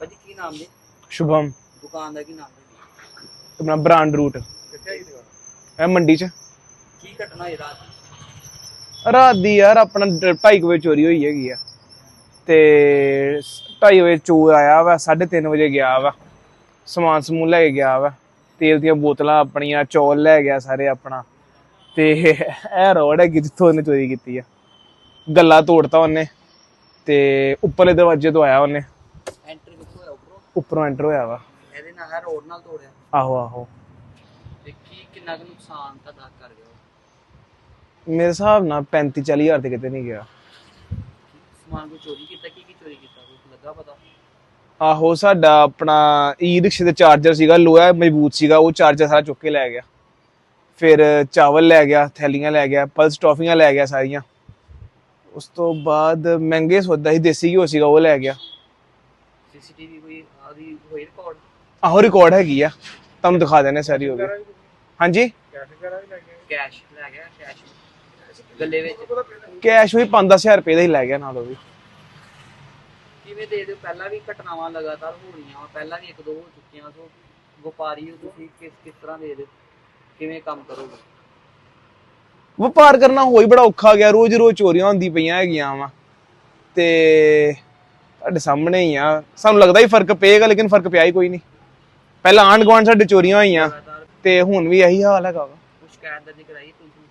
ਭਾਜੀ ਕੀ ਨਾਮ ਜੀ? ਸ਼ੁਭਮ। ਦੁਕਾਨ ਦਾ ਕੀ ਨਾਮ ਹੈ ਆਪਣਾ ਬ੍ਰਾਂਡ ਰੂਟ ਕਿੱਥੇ ਆਈ ਦੁਕਾਨ? ਇਹ ਮੰਡੀ ਚ। ਕੀ ਘਟਨਾ ਹੋਈ ਰਾਤ ਰਾਤ ਦੀ ਯਾਰ ਆਪਣਾ 2:30 ਵਜੇ ਚੋਰੀ ਹੋਈ ਹੈਗੀ ਆ। ਤੇ 2:30 ਵਜੇ ਚੋਰ ਆਇਆ ਵਾ 3:30 ਵਜੇ ਗਿਆ ਵਾ। ਸਮਾਨ ਸਮੂਨ ਲੈ ਕੇ ਗਿਆ ਵਾ। ਤੇਲ ਦੀਆਂ ਬੋਤਲਾਂ ਆਪਣੀਆਂ ਚੌਲ ਲੈ ਗਿਆ ਸਾਰੇ ਆਪਣਾ। ਤੇ ਇਹ ਰੋਡ ਹੈ ਜਿੱਥੋਂ ਉਹਨੇ ਚੋਰੀ ਕੀਤੀ ਆ। ਗੱਲਾ ਤੋੜਤਾ ਉਹਨੇ। ਤੇ ਉੱਪਰਲੇ ਦਰਵਾਜ਼ੇ ਤੋਂ ਆਇਆ ਉਹਨੇ। ਉੱਪਰੋਂ ਐਂਟਰ ਹੋਇਆ ਵਾ। ਇਹਦੇ ਨਾਲ ਹੈ ਰੋਡ ਨਾਲ ਤੋੜਿਆ। ਆਹੋ ਆਹੋ। ਤੇ ਕੀ ਕਿੰਨਾ ਕੁ ਨੁਕਸਾਨ ਤੁਹਾਡਾ ਕਰ ਗਿਆ ਉਹ? ਮੇਰੇ ਹਿਸਾਬ ਨਾਲ 35 40 ਹਜ਼ਾਰ ਤੇ ਕਿਤੇ ਨਹੀਂ ਗਿਆ। ਸਮਾਨ ਕੋ ਚੋਰੀ ਕੀਤਾ? ਕੀ ਕੀ ਚੋਰੀ ਕੀਤਾ? ਕੁਝ ਲੱਗਾ ਪਤਾ? ਆਹੋ ਸਾਡਾ ਆਪਣਾ ਈ ਰਿਕਸ਼ੇ ਦਾ ਚਾਰਜਰ ਸੀਗਾ ਲੋਹਾ ਮਜ਼ਬੂਤ ਸੀਗਾ ਉਹ ਚਾਰਜਰ ਸਾਰਾ ਚੁੱਕ ਕੇ ਲੈ ਗਿਆ। ਫਿਰ ਚਾਵਲ ਲੈ ਗਿਆ ਥੈਲੀਆਂ ਲੈ ਗਿਆ ਪਲਸ ਟੌਫੀਆਂ ਲੈ ਗਿਆ ਸਾਰੀਆਂ। ਉਸ ਤੋਂ ਬਾਅਦ ਮਹਿੰਗੇ ਸੌਦਾ ਸੀ ਦੇਸੀ ਘਿਓ ਸੀਗਾ ਉਹ ਲੈ ਗਿਆ। ਸੀਸੀਟੀਵੀ ਕੋਈ ਆਦੀ ਹੋਈ ਰਿਕਾਰਡ ਆਹੋ ਰਿਕਾਰਡ ਹੈਗੀ ਆ। ਤੁਹਾਨੂੰ ਦਿਖਾ ਦੇਣੇ ਸਾਰੀ ਹੋ ਗਈ। ਹਾਂਜੀ? ਕੈਸ਼ ਲੈ ਗਿਆ ਕੈਸ਼ ਗੱਲੇ ਵਿੱਚ। ਕੈਸ਼ ਵੀ 5-10000 ਰੁਪਏ ਦਾ ਹੀ ਲੈ ਗਿਆ ਨਾਲ ਉਹ ਵੀ। ਕਿਵੇਂ ਦੇ ਦਿਓ? ਪਹਿਲਾਂ ਵੀ ਘਟਨਾਵਾਂ ਲਗਾਤਾਰ ਹੋ ਰਹੀਆਂ ਵਾ। ਪਹਿਲਾਂ ਵੀ ਇੱਕ ਦੋ ਹੋ ਚੁੱਕੀਆਂ ਸੋ ਵਪਾਰੀ ਹੋ ਤੁਸੀਂ ਕਿਸ ਕਿਸ ਤਰ੍ਹਾਂ ਦੇ ਦਿਓ? ਕਿਵੇਂ ਕੰਮ ਕਰੋਗੇ? ਵਪਾਰ ਕਰਨਾ ਹੋਈ ਬੜਾ ਔਖਾ ਗਿਆ। ਰੋਜ਼ ਰੋਜ਼ ਚੋਰੀਆਂ ਹੁੰਦੀ ਪਈਆਂ ਹੈਗੀਆਂ ਵਾ। ਤੇ ਤੁਹਾਡੇ ਸਾਹਮਣੇ ਹੀ ਆ। ਸਾਨੂੰ ਲੱਗਦਾ ਹੀ ਫ਼ਰਕ ਪਏਗਾ ਲੇਕਿਨ ਫ਼ਰਕ ਪਿਆ ਹੀ ਕੋਈ ਨਹੀਂ। ਪਹਿਲਾਂ ਆਂਢ ਗੁਆਂਢ ਸਾਡੇ ਚੋਰੀਆਂ ਹੋਈਆਂ ਤੇ ਹੁਣ ਵੀ ਇਹੀ ਹਾਲ ਹੈਗਾ ਵਾ। ਸ਼ਿਕਾਇਤ ਦਰਜ ਕਰਾਈ ਤੁਸੀਂ?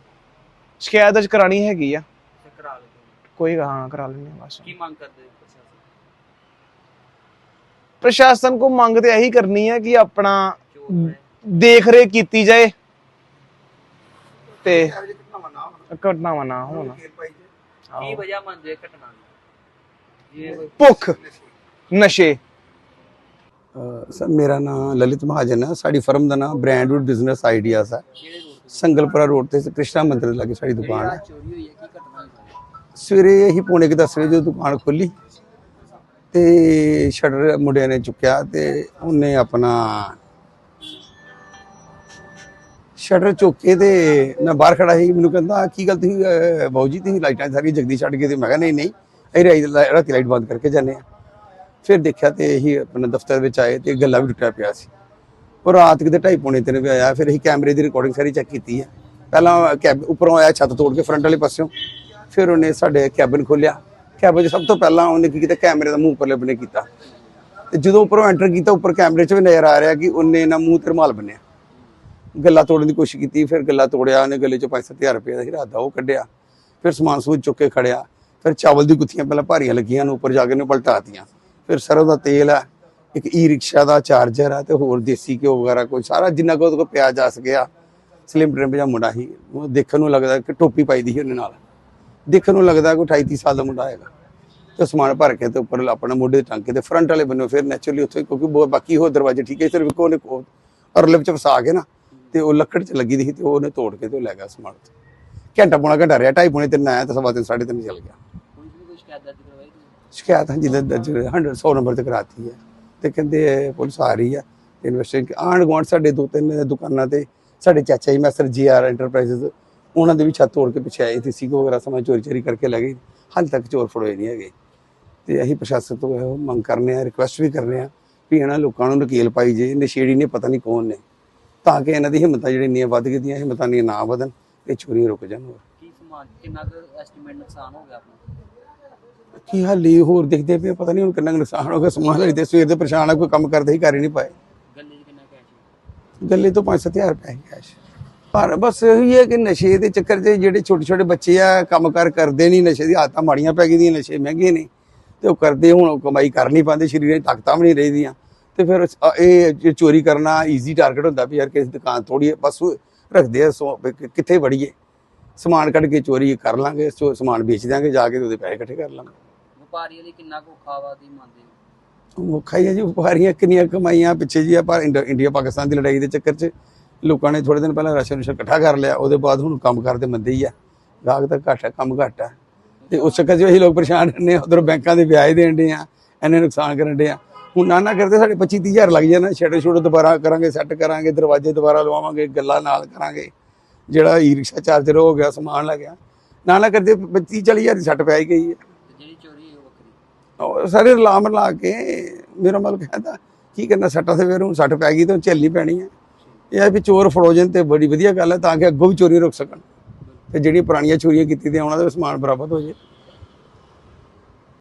ਸ਼ਿਕਾਇਤ ਦਰਜ ਕਰਾਣੀ ਹੈਗੀ ਆ। ਤੇ ਕਰਾ ਲਓ ਤੁਸੀਂ। ਕੋਈ ਹਾਂ ਕਰਾ ਲੈਣੇ ਬਸ। ਕੀ ਮੰਗ ਕਰਦੇ ਹੋ ਪ੍ਰਸ਼ਾਸਨ? ਪ੍ਰਸ਼ਾਸਨ ਕੋ ਮੰਗ ਤੇ ਇਹੀ ਕਰਨੀ ਹੈ ਕਿ ਆਪਣਾ ਚੋਰ ਹੈ ਦੇਖ ਰੇਖ ਕੀਤੀ ਜਾਏ। ਤੇ ਘਟਨਾਵਾਂ ਨਾ ਹੋਣ। ਕੀ ਵਜ੍ਹਾ ਮੰਨਦੇ ਹੋ ਘਟਨਾ ਦੀ? ਭੁੱਖ ਨਸ਼ੇ। ਸਰ ਮੇਰਾ ਨਾਮ ਲਲਿਤ ਮਹਾਜਨ ਹੈ। ਸਾਡੀ ਫਰਮ ਦਾ ਨਾਮ ਬ੍ਰਾਂਡਵੁੱਡ ਬਿਜ਼ਨਸ ਆਈਡੀਆਜ਼ ਹੈ। ਸੰਗਲਪੁਰਾ ਰੋਡ ਤੇ ਕ੍ਰਿਸ਼ਨਾ ਮੰਦਿਰ ਦੇ ਲਾਗੇ ਸਾਡੀ ਦੁਕਾਨ ਹੈ। ਸਵੇਰੇ ਹੀ ਪੌਣੇ ਕੁ ਦਸ ਵਜੇ ਜਦੋਂ ਦੁਕਾਨ ਖੋਲੀ ਤੇ ਸ਼ਟਰ ਮੁੰਡਿਆਂ ਨੇ ਚੁੱਕਿਆ ਤੇ ਉਹਨੇ ਆਪਣਾ ਸ਼ਟਰ ਚੁੱਕੇ ਤੇ ਮੈਂ ਬਾਹਰ ਖੜਾ ਸੀ। ਮੈਨੂੰ ਕਹਿੰਦਾ ਕੀ ਗੱਲ ਤੁਸੀਂ ਅਹ, ਜੀ ਤੁਸੀਂ ਲਾਈਟਾਂ ਸਾਰੀ ਜਗਦੀ ਛੱਡ ਗਏ ਤੇ ਮੈਂ ਕਿਹਾ ਨਹੀਂ ਨਹੀਂ। ਅਸੀਂ ਰਾਈ- ਰਾਤੀ ਲਾਈਟ ਬੰਦ ਕਰਕੇ ਜਾਂਦੇ ਆ ਫਿਰ ਦੇਖਿਆ ਤੇ ਇਹੀ ਆਪਣੇ ਦਫ਼ਤਰ ਵਿੱਚ ਆਏ ਤੇ ਗੱਲਾ ਵੀ ਟੁੱਟਿਆ ਪਿਆ ਸੀ। ਉਹ ਰਾਤ ਕਿਤੇ ਢਾਈ ਪੌਣੇ ਤਿੰਨ ਵਜੇ ਆਇਆ, ਫਿਰ ਅਸੀਂ ਕੈਮਰੇ ਦੀ ਰਿਕਾਰਡਿੰਗ ਸਾਰੀ ਚੈੱਕ ਕੀਤੀ ਹੈ। ਪਹਿਲਾਂ ਕੈਬ ਉੱਪਰੋਂ ਆਇਆ ਛੱਤ ਤੋੜ ਕੇ ਫਰੰਟ ਵਾਲੇ ਪਾਸਿਓਂ। ਫਿਰ ਉਹਨੇ ਸਾਡੇ ਕੈਬਨ ਖੋਲਿਆ ਕੈਬਨ 'ਚ ਸਭ ਤੋਂ ਪਹਿਲਾਂ ਉਹਨੇ ਕੀ ਕੀਤਾ? ਕੈਮਰੇ ਦਾ ਮੂੰਹ ਉੱਪਰਲੇ ਬੰਨੇ ਕੀਤਾ। ਤੇ ਜਦੋਂ ਉੱਪਰੋਂ ਐਂਟਰ ਕੀਤਾ, ਉੱਪਰ ਕੈਮਰੇ 'ਚ ਵੀ ਨਜ਼ਰ ਆ ਰਿਹਾ ਕਿ ਉਹਨੇ ਨਾ ਮੂੰਹ ਤੇ ਰੁਮਾਲ ਬੰਨਿਆ। ਗੱਲਾਂ ਤੋੜਨ ਦੀ ਕੋਸ਼ਿਸ਼ ਕੀਤੀ, ਫਿਰ ਗੱਲਾਂ ਤੋੜਿਆ, ਉਹਨੇ ਗੱਲੇ 'ਚੋਂ 5-7000 ਰੁਪਏ ਦਾ ਹੀਰਾ ਦਾ ਉਹ ਕੱਢਿਆ। ਫਿਰ ਸਮਾਨ ਸਮੂਨ ਚੁੱਕ ਕੇ ਖੜਿਆ। ਫਿਰ ਚਾਵਲ ਦੀ ਗੁੱਥੀਆਂ ਪਹਿਲਾਂ ਭਾਰੀਆਂ ਲੱਗੀਆਂ ਨੇ ਉੱਪਰ ਜਾ ਕੇ ਨੇ ਪਲਟਾਤੀਆਂ। ਫਿਰ ਸਰੋਂ ਦਾ ਤੇਲ ਆ, ਇੱਕ ਈ ਰਿਕਸ਼ਾ ਦਾ, ਚਾਰਜਰ ਆ ਤੇ ਹੋਰ ਦੇਸੀ ਘਿਓ ਵਗੈਰਾ ਕੋਈ ਸਾਰਾ ਜਿੰਨਾ ਕੁ ਉਹਦੇ ਕੋਲ ਪਿਆ ਜਾ ਸਕਿਆ, ਸਲਿਮ ਟ੍ਰਿਮ ਜਿਹਾ ਮੁੰਡਾ ਸੀ ਉਹ ਦੇਖਣ ਨੂੰ ਲੱਗਦਾ ਕਿ ਟੋਪੀ ਪਾਈ ਦੀ ਸੀ ਉਹਨੇ ਨਾਲ। ਦੇਖਣ ਨੂੰ ਲੱਗਦਾ ਕੋਈ 28 30 ਸਾਲ ਦਾ ਮੁੰਡਾ ਹੈਗਾ। ਤੇ ਸਮਾਨ ਭਰ ਕੇ ਤੇ ਉੱਪਰ ਆਪਣੇ ਮੋਢੇ ਤੇ ਟੰਗ ਕੇ ਤੇ ਫਰੰਟ ਵਾਲੇ ਬੰਨੋਂ, ਫਿਰ ਨੈਚੁਰਲੀ ਉੱਥੇ ਕਿਉਂਕਿ ਬਾਕੀ ਹੋਰ ਦਰਵਾਜ਼ੇ ਠੀਕ ਹੈ, ਸਿਰਫ ਇੱਕੋ ਉਹਨੇ ਅਰਲੇ ਵਿੱਚ ਫਸਾ ਕੇ ਨਾ, ਤੇ ਉਹ ਲੱਕੜ 'ਚ ਲੱਗੀ ਦੀ ਸੀ ਤੇ ਉਹਨੇ ਤੋੜ ਕੇ ਤੇ ਉਹ ਲੈ ਗਿਆ ਸਮਾਨ ਘੰਟਾ ਪੌਣਾ ਘੰਟਾ ਰਿਹਾ, ਢਾਈ ਪੌਣੇ ਤਿੰਨ ਆਇਆ ਤੇ ਸਵਾ ਤਿੰਨ, ਸਾਢੇ ਤਿੰਨ ਚੱਲ ਗਿਆ। ਸ਼ਿਕਾਇਤ ਦਰਜ ਕਰਵਾਈ? ਸ਼ਿਕਾਇਤ ਹਾਂ ਜਿਹਦੇ ਦਰਜ 100 100 ਨੰਬਰ ਤੇ ਕਰਾਤੀ ਹੈ। ਤੇ ਕਹਿੰਦੇ ਪੁਲਿਸ ਆ ਰਹੀ ਹੈ ਇਨਵੈਸਟਿੰਗ ਆਂਢ ਗੁਆਂਢ ਸਾਡੇ ਦੋ ਤਿੰਨ ਦੁਕਾਨਾਂ ਤੇ ਸਾਡੇ ਚਾਚਾ ਜੀ ਮੈਸਰ ਜੀਆਰ ਐਂਟਰਪ੍ਰਾਈਜ਼ਸ ਉਹਨਾਂ ਦੇ ਵੀ ਛੱਤ ਤੋੜ ਕੇ ਪਿੱਛੇ ਆਏ ਤੇ ਸੀਗੋ ਵਗੈਰਾ ਸਮਾਂ ਚੋਰੀ ਚੋਰੀ ਕਰਕੇ ਲੈ ਗਏ। ਹਾਲੇ ਤੱਕ ਚੋਰ ਫੜੋਏ ਨਹੀਂ ਹੈਗੇ। ਤੇ ਅਸੀਂ ਪ੍ਰਸ਼ਾਸਨ ਤੋਂ ਇਹੋ ਮੰਗ ਕਰਨੇ ਆ ਰਿਕੁਐਸਟ ਵੀ ਕਰਨੇ ਆ ਵੀ ਇਹਨਾਂ ਲੋਕਾਂ ਨੂੰ ਨਕੇਲ ਪਾਈ ਜੇ ਨਸ਼ੇੜੀ ਨੇ ਪਤਾ ਨਹੀਂ ਕੌਣ ਨੇ। ਤਾਂ ਕਿ ਇਹਨਾਂ ਦੀ ਹਿੰਮਤਾਂ ਜਿਹੜੀਆਂ ਇੰਨੀਆਂ ਵੱਧ ਗਈਆਂ ਹਿੰਮਤਾਂ ਨਹੀਂ ਨਾ ਵਧਣ ਤੇ ਚੋਰੀਆਂ ਰੁਕ ਜਾਣ ਹੋਰ। ਕੀ ਸਮਾਨ ਕਿੰਨਾ ਕੁ ਐਸਟੀਮੇਟ ਨੁਕਸਾਨ ਹੋ ਗਿਆ ਆਪਣਾ? ਕੀ ਹਾਲੀ ਹੋਰ ਦੇਖਦੇ ਪਏ ਪਤਾ ਨਹੀਂ ਹੁਣ ਕਿੰਨਾ ਕੁ ਨੁਕਸਾਨ ਹੋ ਗਿਆ। ਸਮਾਨ ਲਈ ਤੇ ਸਵੇਰ ਦੇ ਪਰੇਸ਼ਾਨ ਆ ਕੋਈ ਕੰਮ ਕਰਦੇ ਹੀ ਕਰ ਹੀ ਨਹੀਂ ਪਾਏ। ਗੱਲੇ 'ਚ ਕਿੰਨਾ ਕੈਸ਼ ਹੈ ਗੱਲੇ ਤੋਂ 5-7000 ਰੁਪਏ ਕੈਸ਼ ਪਰ ਬਸ ਇਹੀ ਹੈ ਕਿ ਨਸ਼ੇ ਦੇ ਚੱਕਰ 'ਚ ਜਿਹੜੇ ਛੋਟੇ ਛੋਟੇ ਬੱਚੇ ਆ ਕੰਮ ਕਾਰ ਕਰਦੇ ਨਹੀਂ ਨਸ਼ੇ ਦੀ ਆਦਤਾਂ ਮਾੜੀਆਂ ਪੈ ਗਈਆਂ ਨਸ਼ੇ ਮਹਿੰਗੇ ਨੇ। ਤੇ ਉਹ ਕਰਦੇ ਹੁਣ ਉਹ ਕਮਾਈ ਕਰ ਨਹੀਂ ਪਾਉਂਦੇ ਸਰੀਰਾਂ 'ਚ ਤਾਕਤਾਂ ਵੀ ਨਹੀਂ ਰਹਿੰਦੀਆਂ। ਤੇ ਫਿਰ ਅ- ਇਹ ਜੇ ਚੋਰੀ ਕਰਨਾ ਈਜ਼ੀ ਟਾਰਗੇਟ ਹੁੰਦਾ ਵੀ ਯਾਰ ਕਿਸੇ ਦੁਕਾਨ ਥੋੜੀ ਬਸ ਉਹ ਰੱਖਦੇ ਆ ਸੋ- ਵੀ ਕਿ- ਕਿੱਥੇ ਵੜੀਏ। ਸਮਾਨ ਕੱਢ ਕੇ ਚੋਰੀ ਕਰ ਲਾਂਗੇ ਸੋ ਸਮਾਨ ਵੇਚ ਦਿਆਂਗੇ ਜਾ ਕੇ ਉਹਦੇ ਪੈਸੇ ਇਕੱਠੇ ਕਰ ਲਾਂਗੇ। ਵਪਾਰੀਆਂ ਲਈ ਕਿੰਨਾ ਕੁ ਖਾਵਾ ਦੀ ਮੰਨਦੇ ਹੋ? ਮੁੱਖਾ ਹੀ ਹੈ ਜੀ ਵਪਾਰੀਆਂ ਕਿੰਨੀਆਂ ਕਮਾਈਆਂ ਪਿੱਛੇ ਜੀ ਆ ਪਰ ਇੰਡ- ਇੰਡੀਆ ਪਾਕਿਸਤਾਨ ਦੀ ਲੜਾਈ ਦੇ ਚੱਕਰ 'ਚ ਲੋਕਾਂ ਨੇ ਥੋੜੇ ਦਿਨ ਪਹਿਲਾਂ ਰਾਸ਼ਨ ਰੂਸ਼ਨ ਇਕੱਠਾ ਕਰ ਲਿਆ ਉਹਦੇ ਬਾਅਦ ਹੁਣ ਕੰਮ ਕਰਦੇ ਮੰਦੇ ਹੀ ਆ। ਗਾਹਕ ਤਾਂ ਘੱਟ ਆ ਕੰਮ ਘੱਟ ਆ। ਤੇ ਉਸ ਚੱਕਰ 'ਚ ਇਹੀ ਲੋਕ ਪਰੇਸ਼ਾਨ ਰਹਿੰਦੇ ਆ ਉਧਰੋਂ ਬੈਂਕਾਂ ਦੇ ਵਿਆਜ ਦੇਣ ਦੇ ਆ ਇੰਨੇ ਨੁਕਸਾਨ ਕਰਨ ਦੇ ਆ। ਹੁਣ ਨਾ ਨਾ ਕਰਦੇ ਸਾਡੇ 25 30 ਹਜ਼ਾਰ ਲੱਗ ਜਾਣਾ ਛੱਡ ਛੋੜ ਦੁਬਾਰਾ ਕਰਾਂਗੇ ਸੈੱਟ ਕਰਾਂਗੇ ਦਰਵਾਜ਼ੇ ਦੁਬਾਰਾ ਲਵਾਵਾਂਗੇ ਗੱਲਾਂ ਨਾਲ ਕਰਾਂਗੇ। ਜਿਹੜਾ ਈ ਰਿਕਸ਼ਾ ਚਾਰਜਰ ਹੋ ਗਿਆ ਸਮਾਨ ਲੱਗ ਗਿਆ। ਨਾ ਨਾ ਕਰਦੇ 25 40 ਹਜ਼ਾਰ ਦੀ ਸੱਟ ਪੈ ਹੀ ਗਈ ਹੈ। ਤੇ ਜਿਹੜੀ ਚੋਰੀ ਉਹ ਸਾਰੇ ਅਲਾਰਮ ਲਾ ਕੇ ਮੇਰਾ ਮਾਲਕ ਕਹਿੰਦਾ ਕੀ ਕਰਨਾ ਸੱਟਾਂ ਤੇ ਫਿਰ ਹੁਣ ਸੱਟ ਪੈ ਗਈ ਤੇ ਝੱਲਣੀ ਪੈਣੀ ਹੈ। ਇਹ ਹੈ ਵੀ ਚੋਰ ਫੜੋਜਨ ਤੇ ਬੜੀ ਵਧੀਆ ਗੱਲ ਹੈ ਤਾਂ ਕਿ ਅੱਗੋਂ ਵੀ ਚੋਰੀ ਰੁਕ ਸਕਣ। ਤੇ ਜਿਹੜੀਆਂ ਪੁਰਾਣੀਆਂ ਚੋਰੀਆਂ ਕੀਤੀ ਦੀਆਂ ਉਹਨਾਂ ਦਾ ਵੀ ਸਮਾਨ ਬਰਾਬਰ ਹੋ ਜੇ।